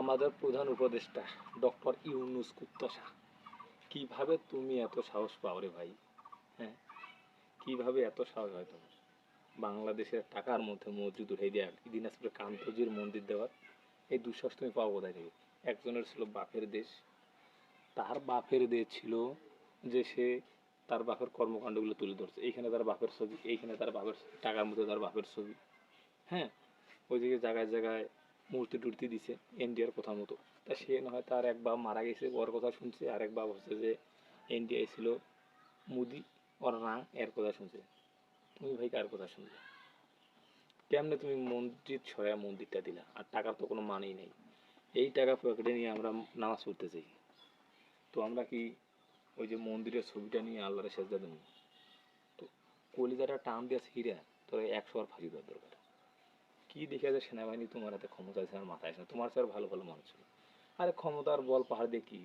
আমাদের প্রধান উপদেষ্টা, ডক্টর ইউনুস কুত্তসা কীভাবে তুমি এত সাহস পাও রে ভাই? হ্যাঁ? কীভাবে এত সাহস হয় তোমার? বাংলাদেশের টাকার মধ্যে মসজিদ উঠাই দেওয়ার দিনাজপুরে কান্তজির মন্দির দেওয়ার, এই দুঃসাহস তুমি পাও কোথায় থেকে একজনের ছিল বাপের দেশ। তার বাপের দেশ ছিল যে সে তার বাপের কর্মকাণ্ডগুলো তুলে ধরছে। এইখানে তার বাপের ছবি, এইখানে তার বাপের টাকার মধ্যে তার বাপের ছবি। হ্যাঁ? ওইদিকে জায়গায় জায়গায় মূর্তি টুর্তি দিছে ইন্ডিয়ার কথা মতো। তা সে না হয় তার এক বাপ মারা গেছে ওর কথা শুনছে, আর এক বাপ হচ্ছে যে ইন্ডিয়ায় ছিল মুদি, ওর রাং এর কথা শুনছে। তুমি ভাই কার কথা শুনলে? কেমনে তুমি মসজিদ ছড়া মন্দিরটা দিলা? আর টাকার তো কোনো মানেই নেই। এই টাকা পকেটে নিয়ে আমরা নামাজ পড়তে চাই। তো আমরা কি ওই যে মন্দিরের ছবিটা নিয়ে আল্লাহরে সেজদা দেবো? তো কলিজাটা টান দিয়ে হিরা, তোরা একশো আর ফাঁসি দেওয়ার দরকার। কি দেখে যে সেনাবাহিনী তোমার হাতে ক্ষমতা আছে আমার মাথায় আসে না? তোমার স্যার ভালো ভালো মানুষ ছিল আরে ক্ষমতার বল পাহাড় দিয়ে কী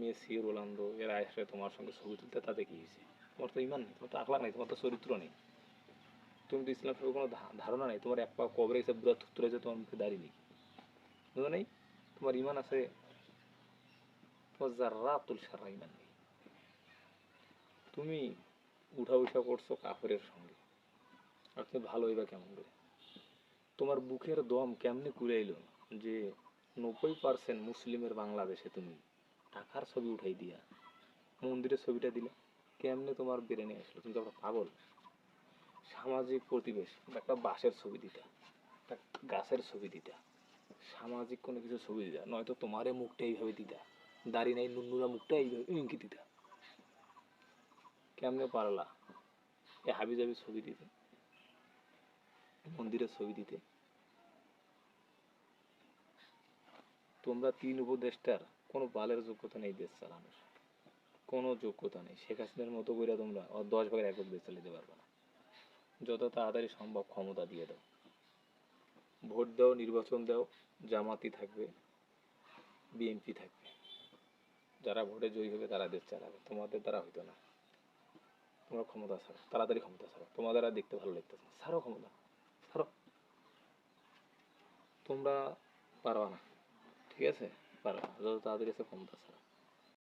মেসি, রোনালদো, এরা এসে তোমার সঙ্গে ছবি তুলতে, তাতে কী হয়েছে? তোমার তো ইমান নেই, তোমার তো আখলাখ নেই, তোমার তো চরিত্র নেই। তুমি তো ইসলাম সম্পর্কে কোনো ধারণা নেই, তোমার এক পা কবরে এসে বুড়া থুতরে যে তোমার মুখে দাঁড়িয়ে নেই। বুঝো নেই? তোমার ইমান আছে, তোমার যারা তুল সারা ইমান নেই। তুমি উঠা উঠা করছ কাপড়ের সঙ্গে, আর তুমি ভালো হইবা কেমন করে? তোমার বুকের দম কেমনে কুড়াইলো যে নব্বই পার্সেন্ট মুসলিমের বাংলাদেশে তুমি? টাকার ছবি উঠাই দিয়া। মন্দিরের ছবিটা দিলে। কেমনে তোমার ব্রেনে আসলো? তুমি তো একটা পাগল। সামাজিক প্রতিবেশ, একটা বাঁশের ছবি দিতা, একটা গাছের ছবি দিতা। সামাজিক কোনো কিছু ছবি দিতা, নয়তো তোমারে মুখটা এইভাবে দিতা। দাড়ি নাই নুনুরা মুখটা এইভাবে ইঙ্কি দিতা। কেমনে পারলা? এ হাবি জাবি ছবি দিতে। মন্দিরের ছবি দিতে। তোমরা তিন উপদেষ্টার কোনো বালের যোগ্যতা নেই দেশ চালানোর। কোনো যোগ্যতা নেই। শেখ হাসিনার মতো করে তোমরা দশ ভাগের একক দেশ চালাতে পারবে না। যত তাড়াতাড়ি সম্ভব ক্ষমতা দিয়ে দাও। ভোট দাও, নির্বাচন দাও, জামাতি থাকবে, বিএনপি থাকবে। যারা ভোটে জয়ী হবে তারা দেশ চালাবে। তোমাদের দ্বারা হইতো না। তোমরা ক্ষমতা ছাড়ো। তাড়াতাড়ি ক্ষমতা ছাড়ো। তোমাদের আর দেখতে ভালো লাগতেছে না। ছাড়ো ক্ষমতা। ছাড়ো তোমরা পারবা না। ঠিক আছে? পারবা যত তাড়াতাড়ি আছে ক্ষমতা ছাড়ো।